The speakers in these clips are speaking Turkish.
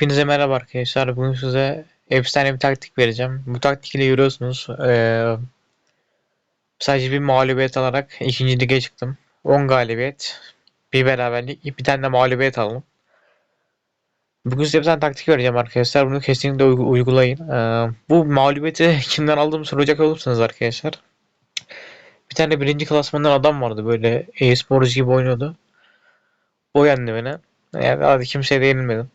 Hepinize merhaba arkadaşlar. Bugün size efsane bir taktik vereceğim. Bu taktik ile yürüyorsunuz. Ee, sadece bir mağlubiyet alarak ikinci lige çıktım. 10 galibiyet, bir beraberlik, bir tane de mağlubiyet aldım. Bugün size bir tane taktik vereceğim arkadaşlar. Bunu kesinlikle uy- uygulayın. Ee, bu mağlubiyeti kimden aldığımı soracak olursanız arkadaşlar. Bir tane birinci klasmandan adam vardı böyle e-sporcu gibi oynuyordu. O yendi beni. Yani hadi kimseye değinmedim.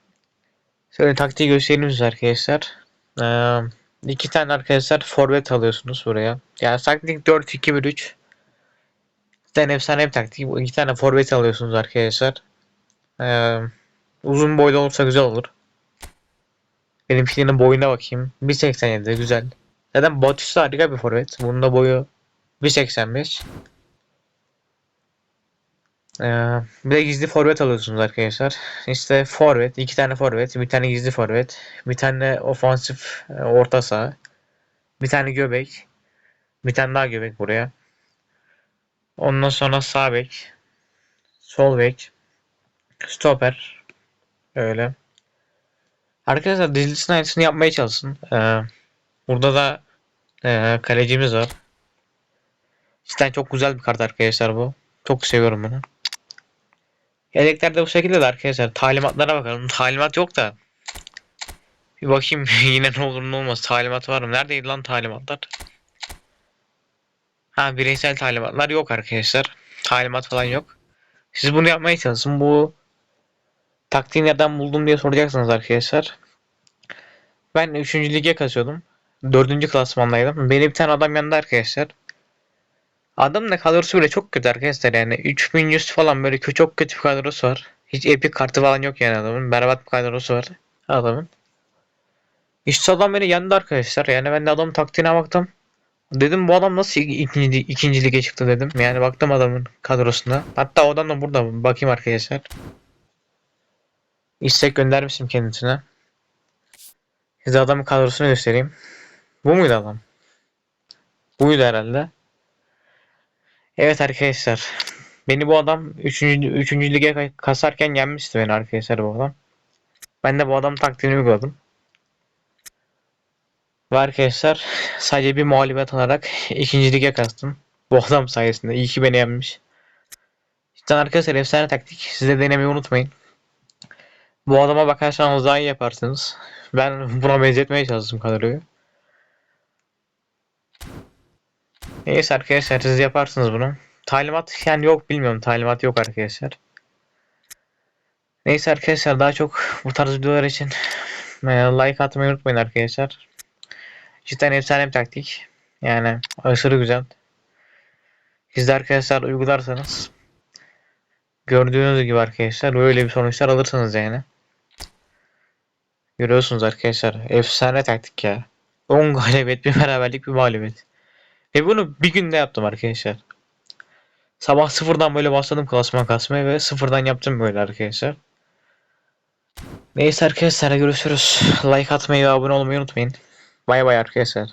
Şöyle taktiği göstereyim arkadaşlar. Ee, iki tane arkadaşlar forvet alıyorsunuz buraya. Yani taktik 4-2-1-3. Bir tane efsane bir taktik. İki tane forvet alıyorsunuz arkadaşlar. Ee, uzun boylu olursa güzel olur. Benimkinin boyuna bakayım. 1.87 güzel. Zaten Batista harika bir forvet. Bunun da boyu 1.85. Ee, bir de gizli forvet alıyorsunuz arkadaşlar. İşte forvet, iki tane forvet, bir tane gizli forvet, bir tane ofansif e, orta saha, bir tane göbek, bir tane daha göbek buraya. Ondan sonra sağ bek, sol bek, stoper. Öyle. Arkadaşlar dizilisinin aynısını yapmaya çalışsın. Ee, burada da e, kalecimiz var. Cidden çok güzel bir kart arkadaşlar bu. Çok seviyorum bunu. Yedekler de bu şekilde de arkadaşlar. Talimatlara bakalım. Talimat yok da. Bir bakayım yine ne olur ne olmaz. Talimat var mı? Neredeydi lan talimatlar? Ha bireysel talimatlar yok arkadaşlar. Talimat falan yok. Siz bunu yapmaya çalışın. Bu taktiği nereden buldum diye soracaksınız arkadaşlar. Ben 3. lige kasıyordum. 4. klasmandaydım. Beni bir tane adam yanında arkadaşlar. Adam da kadrosu bile çok kötü arkadaşlar yani 3100 falan böyle çok kötü bir kadrosu var. Hiç epic kartı falan yok yani adamın. Berbat bir kadrosu var adamın. İşte adam beni yendi arkadaşlar. Yani ben de adamın taktiğine baktım. Dedim bu adam nasıl ikinci, ikinci lige çıktı dedim. Yani baktım adamın kadrosuna. Hatta o adam da burada. Bakayım arkadaşlar. İstek göndermişim kendisine. Size adamın kadrosunu göstereyim. Bu muydu adam? Buydu herhalde. Evet arkadaşlar. Beni bu adam 3. 3. lige kasarken yenmişti beni arkadaşlar bu adam. Ben de bu adam taktiğini uyguladım. Ve arkadaşlar sadece bir mağlubiyet alarak 2. lige kastım. Bu adam sayesinde. İyi ki beni yenmiş. Cidden arkadaşlar efsane taktik. Siz de denemeyi unutmayın. Bu adama bakarsanız daha iyi yaparsınız. Ben buna benzetmeye çalıştım kadroyu. Neyse arkadaşlar siz yaparsınız bunu. Talimat yani yok bilmiyorum. Talimat yok arkadaşlar. Neyse arkadaşlar daha çok bu tarz videolar için e, like atmayı unutmayın arkadaşlar. Cidden efsane bir taktik. Yani aşırı güzel. Siz de arkadaşlar uygularsanız gördüğünüz gibi arkadaşlar böyle bir sonuçlar alırsınız yani. Görüyorsunuz arkadaşlar. Efsane taktik ya. 10 galibiyet bir beraberlik bir mağlubiyet. Ve bunu bir günde yaptım arkadaşlar. Sabah sıfırdan böyle başladım klasman kasmaya ve sıfırdan yaptım böyle arkadaşlar. Neyse arkadaşlar görüşürüz. Like atmayı ve abone olmayı unutmayın. Bay bay arkadaşlar.